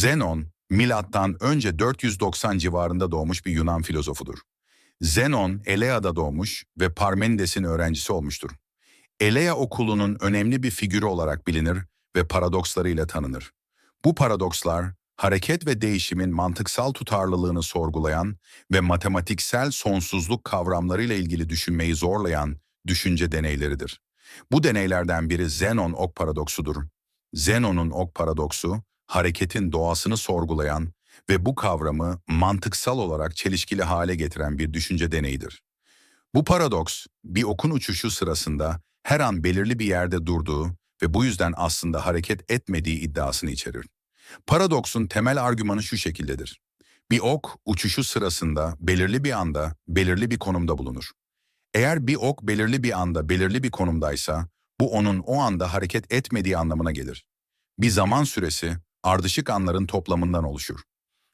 Zenon, milattan önce 490 civarında doğmuş bir Yunan filozofudur. Zenon, Elea'da doğmuş ve Parmenides'in öğrencisi olmuştur. Elea okulunun önemli bir figürü olarak bilinir ve paradokslarıyla tanınır. Bu paradokslar, hareket ve değişimin mantıksal tutarlılığını sorgulayan ve matematiksel sonsuzluk kavramlarıyla ilgili düşünmeyi zorlayan düşünce deneyleridir. Bu deneylerden biri Zenon ok paradoksudur. Zenon'un ok paradoksu, hareketin doğasını sorgulayan ve bu kavramı mantıksal olarak çelişkili hale getiren bir düşünce deneyidir. Bu paradoks, bir okun uçuşu sırasında her an belirli bir yerde durduğu ve bu yüzden aslında hareket etmediği iddiasını içerir. Paradoksun temel argümanı şu şekildedir. Bir ok uçuşu sırasında belirli bir anda belirli bir konumda bulunur. Eğer bir ok belirli bir anda belirli bir konumdaysa, bu onun o anda hareket etmediği anlamına gelir. Bir zaman süresi ardışık anların toplamından oluşur.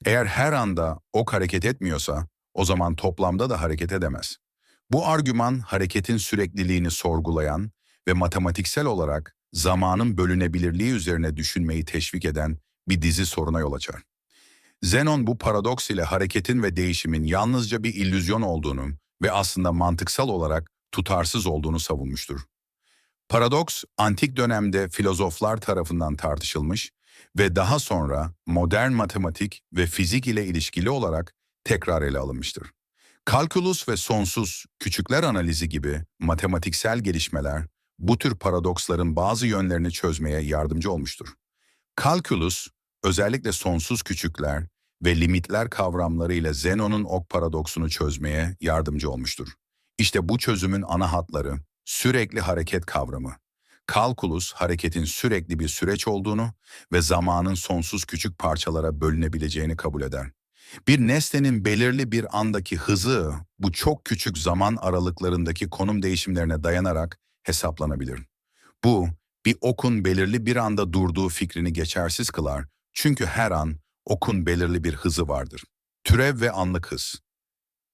Eğer her anda ok hareket etmiyorsa, o zaman toplamda da hareket edemez. Bu argüman hareketin sürekliliğini sorgulayan ve matematiksel olarak zamanın bölünebilirliği üzerine düşünmeyi teşvik eden bir dizi soruna yol açar. Zenon bu paradoks ile hareketin ve değişimin yalnızca bir illüzyon olduğunu ve aslında mantıksal olarak tutarsız olduğunu savunmuştur. Paradoks, antik dönemde filozoflar tarafından tartışılmış ve daha sonra modern matematik ve fizik ile ilişkili olarak tekrar ele alınmıştır. Kalkülüs ve sonsuz küçükler analizi gibi matematiksel gelişmeler bu tür paradoksların bazı yönlerini çözmeye yardımcı olmuştur. Kalkülüs, özellikle sonsuz küçükler ve limitler kavramları ile Zenon'un ok paradoksunu çözmeye yardımcı olmuştur. İşte bu çözümün ana hatları, sürekli hareket kavramı. Kalkulus, hareketin sürekli bir süreç olduğunu ve zamanın sonsuz küçük parçalara bölünebileceğini kabul eder. Bir nesnenin belirli bir andaki hızı bu çok küçük zaman aralıklarındaki konum değişimlerine dayanarak hesaplanabilir. Bu, bir okun belirli bir anda durduğu fikrini geçersiz kılar çünkü her an okun belirli bir hızı vardır. Türev ve anlık hız.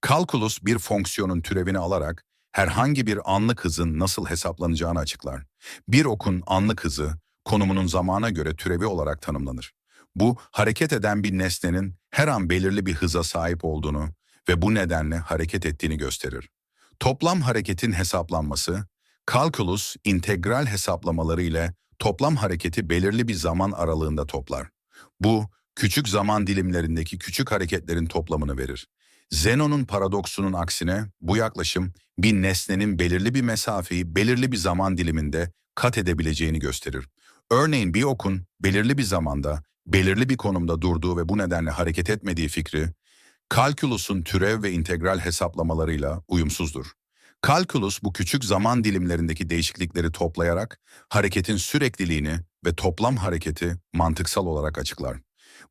Kalkulus bir fonksiyonun türevini alarak herhangi bir anlık hızın nasıl hesaplanacağını açıklar. Bir okun anlık hızı, konumunun zamana göre türevi olarak tanımlanır. Bu, hareket eden bir nesnenin her an belirli bir hıza sahip olduğunu ve bu nedenle hareket ettiğini gösterir. Toplam hareketin hesaplanması, kalkulus integral hesaplamaları ile toplam hareketi belirli bir zaman aralığında toplar. Bu, küçük zaman dilimlerindeki küçük hareketlerin toplamını verir. Zenon'un paradoksunun aksine bu yaklaşım bir nesnenin belirli bir mesafeyi belirli bir zaman diliminde kat edebileceğini gösterir. Örneğin bir okun belirli bir zamanda, belirli bir konumda durduğu ve bu nedenle hareket etmediği fikri, kalkülusun türev ve integral hesaplamalarıyla uyumsuzdur. Kalkulus bu küçük zaman dilimlerindeki değişiklikleri toplayarak hareketin sürekliliğini ve toplam hareketi mantıksal olarak açıklar.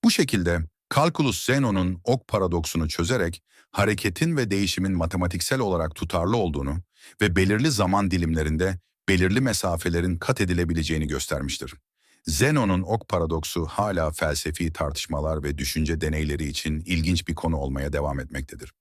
Bu şekilde Kalkulus Zenon'un ok paradoksunu çözerek hareketin ve değişimin matematiksel olarak tutarlı olduğunu ve belirli zaman dilimlerinde belirli mesafelerin kat edilebileceğini göstermiştir. Zenon'un ok paradoksu hala felsefi tartışmalar ve düşünce deneyleri için ilginç bir konu olmaya devam etmektedir.